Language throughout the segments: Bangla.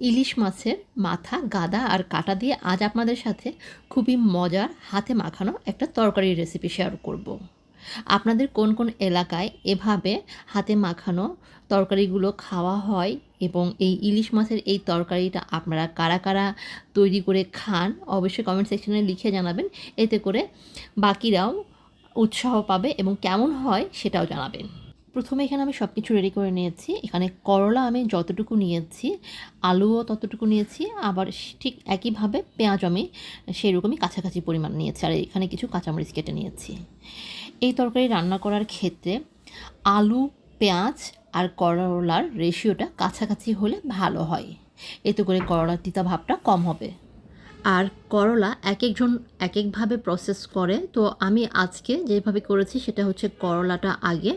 ইলিশ মাছের মাথা, গাদা আর কাটা দিয়ে আজ আপনাদের সাথে খুবই মজার, হাতে মাখানো একটা তরকারির রেসিপি শেয়ার করব। আপনাদের কোন কোন এলাকায় এভাবে হাতে মাখানো তরকারিগুলো খাওয়া হয় এবং এই ইলিশ মাছের এই তরকারিটা আপনারা কারা কারা তৈরি করে খান, অবশ্যই কমেন্ট সেকশনে লিখে জানাবেন এতে করে বাকিরাও উৎসাহ পাবে এবং কেমন হয় সেটাও জানাবেন প্রথমে এখানে আমি সব কিছু রেডি করে নিয়েছি। এখানে করলা আমি যতটুকু নিয়েছি, আলুও ততটুকু নিয়েছি, আবার ঠিক একইভাবে পেঁয়াজ আমি সেরকমই কাছাকাছি পরিমাণ নিয়েছি, আর এখানে কিছু কাঁচামরিচ কেটে নিয়েছি। এই তরকারি রান্না করার ক্ষেত্রে আলু, পেঁয়াজ আর করলার রেশিওটা কাছাকাছি হলে ভালো হয়। এতে করে করলার তিতা ভাবটা কম হবে। আর করলা এক একজন এক একভাবে প্রসেস করে। তো আমি আজকে যেভাবে করেছি সেটা হচ্ছে করলাটা আগে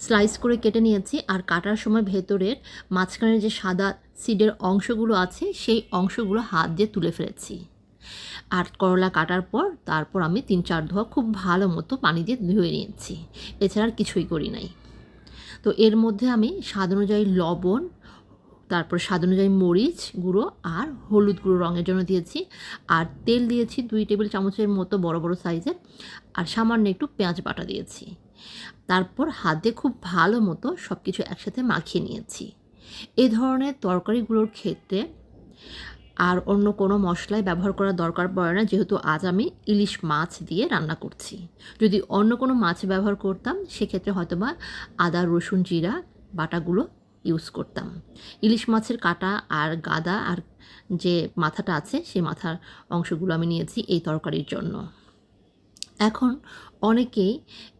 স্লাইস করে কেটে নিয়েছি আর কাটার সময় ভেতরের মাঝখানের যে সাদা সিডের অংশগুলো আছে সেই অংশগুলো হাত দিয়ে তুলে ফেলেছি। আর করলা কাটার পর তারপর আমি তিন চার ধোয়া খুব ভালো মতো পানি দিয়ে ধুয়ে নিয়েছি। এছাড়া আর কিছুই করি নাই। তো এর মধ্যে আমি স্বাদ অনুযায়ী লবণ তারপর স্বাদ অনুযায়ী মরিচ গুঁড়ো আর হলুদ গুঁড়ো রঙের জন্য দিয়েছি। আর তেল দিয়েছি দুই টেবিল চামচের মতো বড় বড় সাইজের। আর সামান্য একটু পেঁয়াজ বাটা দিয়েছি। তারপর হাতে খুব ভালো মতো সব কিছু একসাথে মাখিয়ে নিয়েছি। এই ধরনের তরকারিগুলোর ক্ষেত্রে আর অন্য কোনো মশলাই ব্যবহার করার দরকার পড়ে না, যেহেতু আজ আমি ইলিশ মাছ দিয়ে রান্না করছি। যদি অন্য কোনো মাছ ব্যবহার করতাম, সেক্ষেত্রে হয়তোবা আদা, রসুন, জিরা, বাটাগুলো ইউজ করতাম। ইলিশ মাছের কাটা আর গাদা আর যে মাথাটা আছে, সেই মাথার অংশগুলো আমি নিয়েছি এই তরকারির জন্য। এখন অনেকেই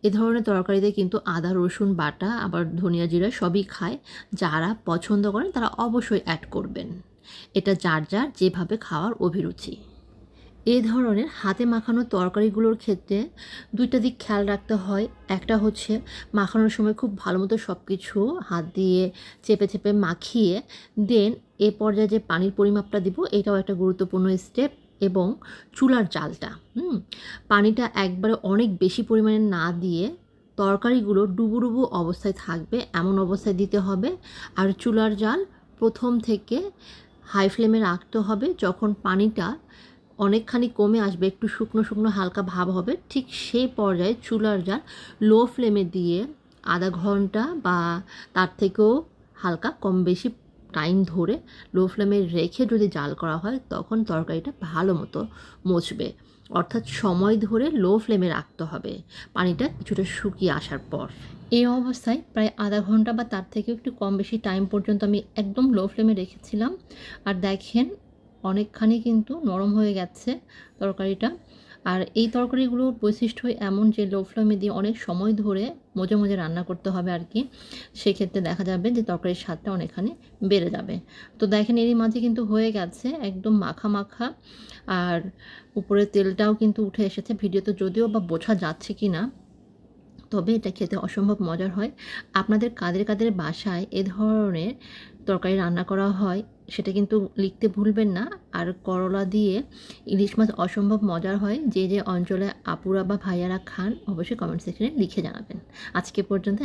এ ধরনের তরকারিতে কিন্তু আদা, রসুন, বাটা, আবার ধনিয়া জিরা সবই খায়। যারা পছন্দ করেন তারা অবশ্যই অ্যাড করবেন। এটা যার যার, যেভাবে খাওয়ার অভিরুচি। এই ধরনের হাতে মাখানো তরকারিগুলোর ক্ষেত্রে দুইটা দিক খেয়াল রাখতে হয়। একটা হচ্ছে মাখানোর সময় খুব ভালো মতো সব কিছু হাত দিয়ে চেপে চেপে মাখিয়ে দেন এ পর্যায়ে যে পানির পরিমাপটা দিব এটাও একটা গুরুত্বপূর্ণ স্টেপ এবং চুলার জালটা, হুম? পানিটা একবারে অনেক বেশি পরিমাণে না দিয়ে তরকারিগুলো ডুবুডুবু অবস্থায় থাকবে, এমন অবস্থায় দিতে হবে। আর চুলার জাল প্রথম থেকে হাই ফ্লেমে রাখতে হবে যখন পানিটা অনেকখানি কমে আসবে, একটু শুকনো শুকনো হালকা ভাব হবে, ঠিক সেই পর্যায়ে চুলার জাল লো ফ্লেমে দিয়ে আধা ঘণ্টা বা তার থেকেও হালকা কম বেশি টাইম ধরে লো ফ্লেমে রেখে যদি জাল করা হয়, তখন তরকারিটা ভালো মতো মচবে। অর্থাৎ সময় ধরে লো ফ্লেমে রাখতে হবে, পানিটা কিছুটা শুকিয়ে আসার পর। এই অবস্থায় প্রায় আধা ঘণ্টা বা তার থেকে একটু কম বেশি টাইম পর্যন্ত আমি একদম লো ফ্লেমে রেখেছিলাম। আর দেখেন অনেকখানি কিন্তু নরম হয়ে গেছে তরকারিটা। আর এই তরকারিগুলোর বৈশিষ্ট্য এমন যে লো ফ্লেমে দিয়ে অনেক সময় ধরে মজে মজে রান্না করতে হবে আর কি, সেক্ষেত্রে দেখা যাবে যে তরকারির স্বাদটা অনেকখানি বেড়ে যাবে। তো দেখেন এরই মাঝে কিন্তু হয়ে গেছে একদম মাখা মাখা, আর উপরে তেলটাও কিন্তু উঠে এসেছে। ভিডিওতে যদিও বা বোঝা যাচ্ছে কি না, তবে এটা খেতে অসম্ভব মজার হয়। আপনাদের কাদের কাদের বাসায় এ ধরনের তরকারি রান্না করা হয় সেটা কিন্তু লিখতে ভুলবেন না। আর করলা দিয়ে ইলিশ মাছ অসম্ভব মজার হয়। যে যে অঞ্চলে আপুরা বা ভাইয়ারা খান, অবশ্যই কমেন্ট সেকশনে লিখে জানাবেন। আজকে পর্যন্ত